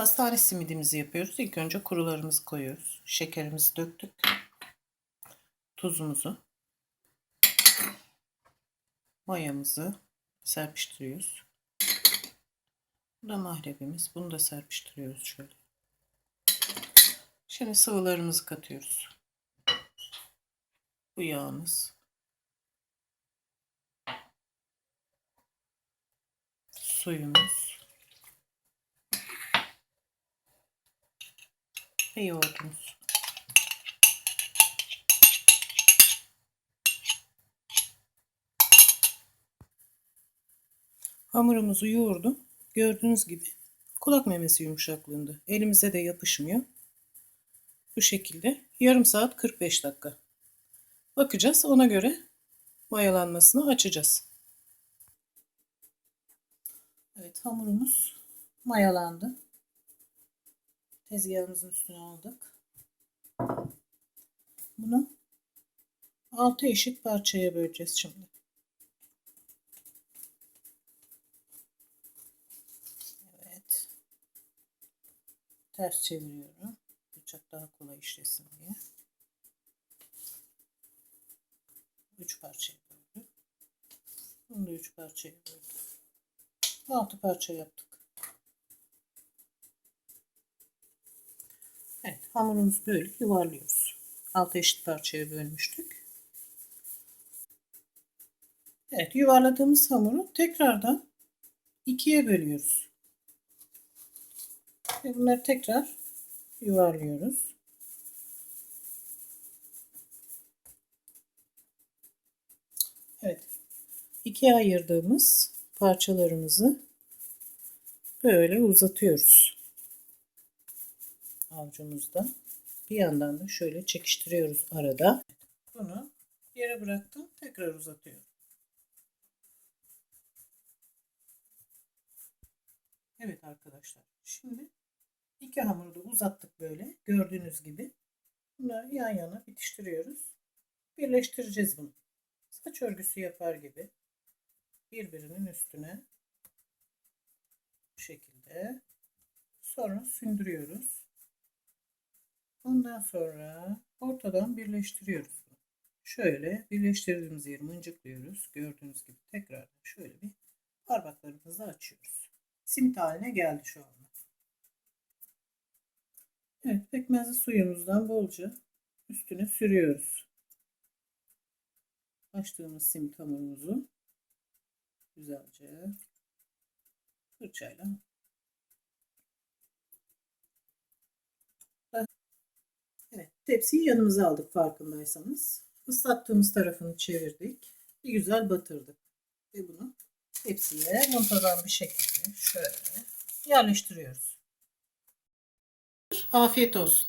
Pastane simidimizi yapıyoruz. İlk önce kurularımızı koyuyoruz. Şekerimizi döktük. Tuzumuzu. Mayamızı serpiştiriyoruz. Bu da mahlebimiz. Bunu da serpiştiriyoruz şöyle. Şimdi sıvılarımızı katıyoruz. Bu yağımız. Suyumuz. Ve yoğurdumuz. Hamurumuzu yoğurdum. Gördüğünüz gibi kulak memesi yumuşaklığında. Elimize de yapışmıyor. Bu şekilde yarım saat 45 dakika. Bakacağız ona göre mayalanmasını açacağız. Evet hamurumuz mayalandı. Tezgahımızın üstüne aldık. Bunu 6 eşit parçaya böleceğiz şimdi. Evet. Ters çeviriyorum. Bıçak daha kolay işlesin diye. 3 parçaya böldüm. Bunu da 3 parçaya böldüm. 6 parça yaptık. Hamurumuzu böyle yuvarlıyoruz. 6 eşit parçaya bölmüştük. Evet yuvarladığımız hamuru tekrardan ikiye bölüyoruz. Ve bunları tekrar yuvarlıyoruz. Evet. ikiye ayırdığımız parçalarımızı böyle uzatıyoruz. Avucumuzda. Bir yandan da şöyle çekiştiriyoruz arada. Bunu yere bıraktım. Tekrar uzatıyorum. Evet arkadaşlar. Şimdi iki hamuru da uzattık böyle. Gördüğünüz gibi. Bunları yan yana bitiştiriyoruz. Birleştireceğiz bunu. Saç örgüsü yapar gibi. Birbirinin üstüne bu şekilde. Sonra sündürüyoruz. Ondan sonra ortadan birleştiriyoruz. Şöyle birleştirdiğimiz yeri mıncıklıyoruz. Gördüğünüz gibi tekrar şöyle bir parmaklarımızla açıyoruz. Simit haline geldi şu anda. Evet pekmezli suyumuzdan bolca üstüne sürüyoruz. Açtığımız simit hamurumuzu güzelce fırçayla Evet, tepsiyi yanımıza aldık farkındaysanız. Islattığımız tarafını çevirdik. Bir güzel batırdık. Ve bunu tepsiye muntadan bir şekilde şöyle yerleştiriyoruz. Afiyet olsun.